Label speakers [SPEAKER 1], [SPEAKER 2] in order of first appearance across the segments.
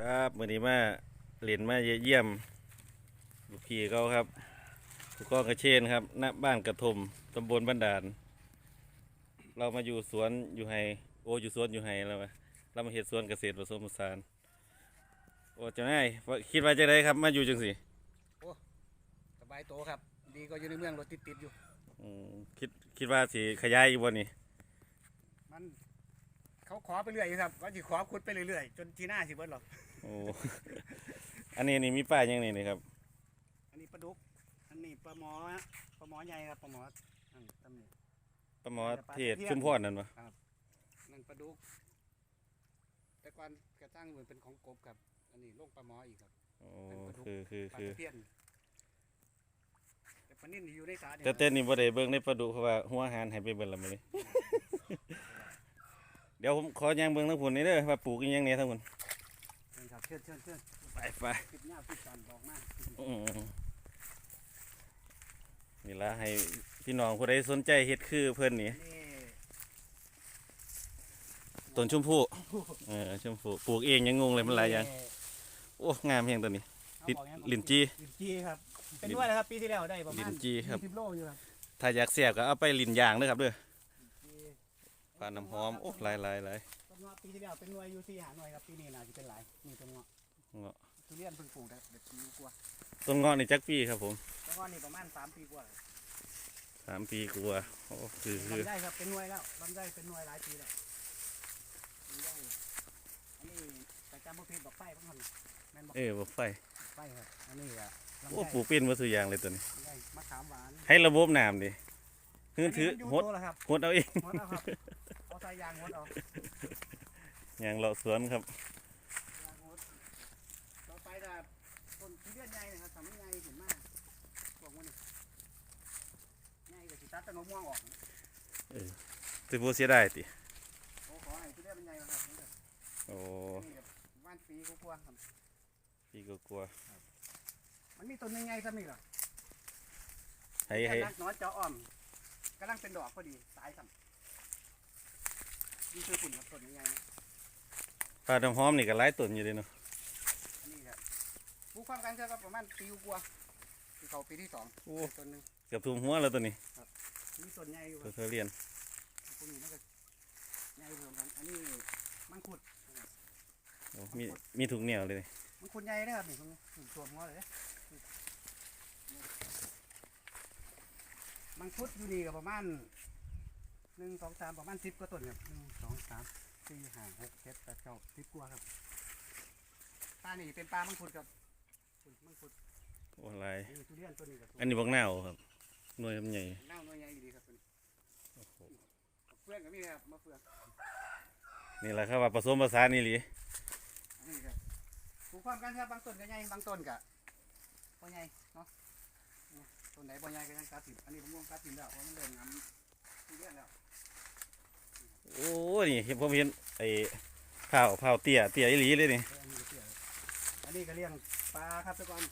[SPEAKER 1] ครับมื่อนี้มาเหรียญมาเยี่ยมลูกพี่เขาครับลูกก้องกระเชนครับณบ้านกระทมตำบลบ้านด่าน เรามาอยู่สวนอยู่ไฮโออยู่สวนอยู่ไฮแล้ววะเรามาเห็ดสวนเกษตรผสมผสานโอ้เจ้านายว่าคิดว่าจะได้ครับ มาอยู่จังสิ
[SPEAKER 2] สบายโตครับ ดีก็อยู่ในเมืองรถติดติดๆอยู่
[SPEAKER 1] อืมคิดคิดว่าสิขยายอยู่บ่นี่
[SPEAKER 2] มัน เขาขอไปเรื่อยอยู่ครับว่าสิขอขุดไปเรื่อยๆจนทีหน้าสิเบิดหรอก
[SPEAKER 1] โอ้ อันนี้นี่มีป้ายยังนี่นี่ครับ
[SPEAKER 2] อันนี้ปลาดุก อันนี้ปลาหมอปลาหมอใหญ่ครับปลาหมออันตำนี้
[SPEAKER 1] ประมอเทศชุมพรนั่นปะ
[SPEAKER 2] นั่นปลาดุก แต่ก่อนกระตั้งเหมือนเป็นของกบครับ อันนี้ลงปลาหมออีกครับ
[SPEAKER 1] โอ้คือคือ
[SPEAKER 2] ปลา
[SPEAKER 1] คือ
[SPEAKER 2] ตะเพียนแต่ปลานิ่นนี่อยู่ในสา
[SPEAKER 1] แต่เต้นนี่บ่ได้เบิ่งในปลาดุเพราะว่าหัวอาหารให้ไปเบิ่งและมื้อนี้เดี๋ยวผมขอย่างเบิ่งทั้งผุนนี่เด้อว่าปลูกอีหยังเนี่ยทั้งผุน
[SPEAKER 2] เชิญครับเชิญเชิญเชิญ
[SPEAKER 1] ไปไป
[SPEAKER 2] ปิดหน้าปิดกันบอกมา
[SPEAKER 1] อืมนี่ละให้พี่น้องผู้ใดสนใจเฮ็ดคือเพิ่นนี่
[SPEAKER 2] นี่
[SPEAKER 1] ต้นชมพู่เออชมพู่ปลูกเองยังงงเลยมันหลายอย่างโอ้งามเพียงตัวนี้
[SPEAKER 2] เอา
[SPEAKER 1] ลิ้น
[SPEAKER 2] บอกยัง
[SPEAKER 1] ลิ้นจี้
[SPEAKER 2] ลิ้นจีครับเป็นด้วยนะครับปีที่แล้วได้ประมาณ
[SPEAKER 1] ลิ้นจี้ครับ
[SPEAKER 2] ยี่สิบโลอยู่ครับ
[SPEAKER 1] ถ้าอยากเสียบก็เอาไปลิ้นย่างเด้อครับเด้อ
[SPEAKER 2] จี
[SPEAKER 1] ปลาน้ำหอม โอ้หลายหลายหลาย
[SPEAKER 2] ต้นเงาะปีที่แล้วเป็นหน่วยอยู่สี่หาหน่วยครับปีนี้น่าจะเป็นหลายนี่ต้นเงาะ
[SPEAKER 1] เงาะ
[SPEAKER 2] ทุเรียนเพิ่งปลูกได้เด็กปีกว่า
[SPEAKER 1] ต้นเงาะนี่จักปีครับผม
[SPEAKER 2] แล้วก็นี่ประมาณสามปีกว่า
[SPEAKER 1] สามปีกว่าโอ้คือคือ
[SPEAKER 2] ลำไยครับเป็นหน่วยแล้วลำไยเป็นหน่วยหลายปีแล้วลำไยอันนี้แต่จำว่าเพชรบอกไฟบ้างครับแม่นบอก
[SPEAKER 1] เออบ่ไฟ
[SPEAKER 2] ไฟครับอันนี้อะลำ
[SPEAKER 1] โอ้
[SPEAKER 2] ไย
[SPEAKER 1] ปลูกเป็นมาสุอย่างเลยตัวนี้
[SPEAKER 2] ลำไยมะขามหวาน
[SPEAKER 1] ให้ระบบน้ำดิ ฮือถือ
[SPEAKER 2] อันนี้
[SPEAKER 1] ห
[SPEAKER 2] มัน
[SPEAKER 1] ด
[SPEAKER 2] ยู่โตแล้วครับ
[SPEAKER 1] หดเอาเอง
[SPEAKER 2] หดเอาครับเอาใส่ยางหดเอา
[SPEAKER 1] อย่างเลาะสวนครับ
[SPEAKER 2] ยางหดเราไปแต่ต้นทุเรียนใหญ่นะครับทำให้ใหญ่เห็นมากพวกมันนี่ใหญ่ก็สิตัดต้นมะม่วงออก
[SPEAKER 1] สิบ่เสียดายติ
[SPEAKER 2] โอ้ขอให้ทุเรียนมันใหญ่นะครับนี่ครับ
[SPEAKER 1] โอ้
[SPEAKER 2] นี่ครับว่านปีกว่าๆครับ
[SPEAKER 1] พี่ก็กลัว
[SPEAKER 2] มันมีต้นใหญ่ๆซ้ำนี่เหรอ
[SPEAKER 1] ให้ให้
[SPEAKER 2] นักน้อยเจาะอ่อมกำ ลังเป็นดอกพอดี ตายซ้ำนี่คือฝุ่นครับต้นใหญ่ๆนะ
[SPEAKER 1] ปลาน้ำหอมนี่ก็หลายต้นอยู่เด้เนาะ
[SPEAKER 2] อันนี้ครับปลูกความกันเชื่อก็ประมาณปีกว่าคือเขาปีที่สอง
[SPEAKER 1] โอ้
[SPEAKER 2] ต้นหนึง
[SPEAKER 1] เกือบท่วมหัวแล้วตัวนี้
[SPEAKER 2] มีต้นใหญ่อยู่ค
[SPEAKER 1] ตัว
[SPEAKER 2] รับ
[SPEAKER 1] เธอเรียน
[SPEAKER 2] พวกนี้มันก็ใหญ่รวมกันอันนี้มังคุด
[SPEAKER 1] โอ้มีมีทุกแนวเลย
[SPEAKER 2] มังคุดใหญ่นะครับนี่ตรงนี้ถึงตัวหัวเลยเด้ มังคุดอยู่นี่ก็ประมาณหนึ่งสองสามประมาณสิบกว่าต้นครับหนึ่งสองสามสี่ห้าหกเจ็ดแปดเก้าสิบกว่าครับปลานี่เป็นปลามังคุดครับคุดมังคุด
[SPEAKER 1] โอ้หลาย
[SPEAKER 2] นี่ทุเรียนต้นนี้กับ
[SPEAKER 1] อันนี้บักนาวครับหน่วยมันใหญ่
[SPEAKER 2] เน่าหน่วยใหญ่ดีครับตัวนี้
[SPEAKER 1] โอ้โห
[SPEAKER 2] เฟื่องก็มีครับมะเฟือง
[SPEAKER 1] นี่แหละครับว่าผสมผสานนี่หลี
[SPEAKER 2] อันนี้ครับปลูกความกันครับบางต้นก็ใหญ่บางต้นก็บ่ใหญ่เนาะเนี่ย ต้นไหนบ่ใหญ่ก็ยังกัดติดอันนี้ผมม่วงกัดติดแล้วเพราะมันเริ่มงามทุเรียนแล้ว
[SPEAKER 1] โอ้นี่เห็นผมเห็นไอ้ข้าวข้าวเตี้ยเตี้ยอีหลีเลยนี่
[SPEAKER 2] เอออันนี้ก็เสียอันนี้ก็เลี้ยงปลาครับทุกคน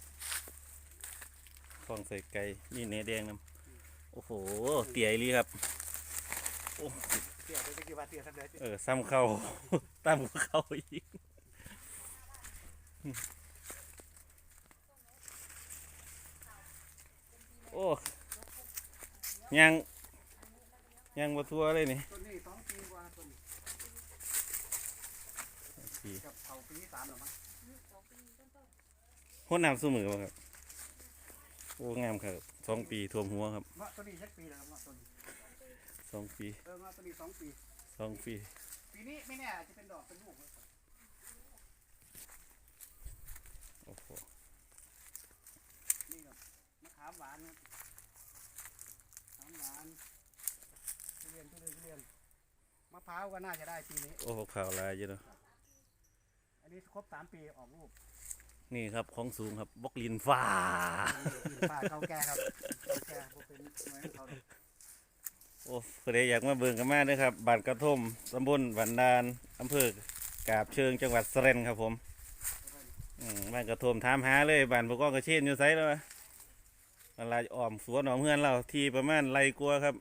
[SPEAKER 1] ฟองใส่ไก่นี่เนื้อแดงนํโอ้โหเตี้ยอีหลีครับโอ้
[SPEAKER 2] เสียไปตะกี้ว่าเสียสักเดือน
[SPEAKER 1] เออซ้ำเข้าตั้มกว่าเข้าอีกโอ้ ยังยังบ่ทัวเลยนี่
[SPEAKER 2] ต้นนี้สองปีกว่าต้นนี้
[SPEAKER 1] ปี
[SPEAKER 2] กับเขาปีที่สามแล้วมั้ง
[SPEAKER 1] หัวน้ำสู้มือบ่ครับโอ้งามครับสองปีท่วมหัวครับ
[SPEAKER 2] เงาะต้นนี้เจ็ดปีแล้วครับเงาะต้นนี้
[SPEAKER 1] สองปี
[SPEAKER 2] เออเงาะต้นนี้สองปี
[SPEAKER 1] สองปี
[SPEAKER 2] ปีนี้ไม่แน่อาจจะเป็นดอกเป็นลูกเลย
[SPEAKER 1] โอ้โห
[SPEAKER 2] นี่ครับมะขามหวานครับมะขามหวานทุเรียนทุเรียนทุเรียนมะ พร้าวก็น่าจะได้ปีนี้
[SPEAKER 1] โอ้โหข่าวลายเยอะเนาะ
[SPEAKER 2] อันนี้ครบสามปีออกลูก
[SPEAKER 1] นี่ครับของสูงครับบล็อกลินฟ้า
[SPEAKER 2] กินป่าเก่าแก่ครับเก่าแก่บ่เป็นหน่วยของเขาหรอก
[SPEAKER 1] โอ้ผู้ใดอยากมาเบิ่งกันมาเด้อครับบ้านกระท่มตำบลบันดาลอำเภอกาบเชิงจังหวัดสระนครับผมอืมบ้านกระท่มถามหาเลยบ้านพวกกองกระเชนอยู่ไสแล้ววะมันลายอ้อมสวนอ้อมเฮือนเราที่ประมาณไรกลัวาครับ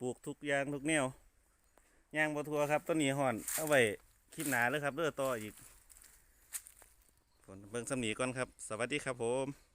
[SPEAKER 1] ปลูกทุกอย่างทุกแนว ยางบ่ทัวครับต้นนี้ห่อนเอาไว้คลิปหนาเลยครับเด้อต่ออีกฝนเบิ่งสำนีก่อนครับ สวัสดีครับผม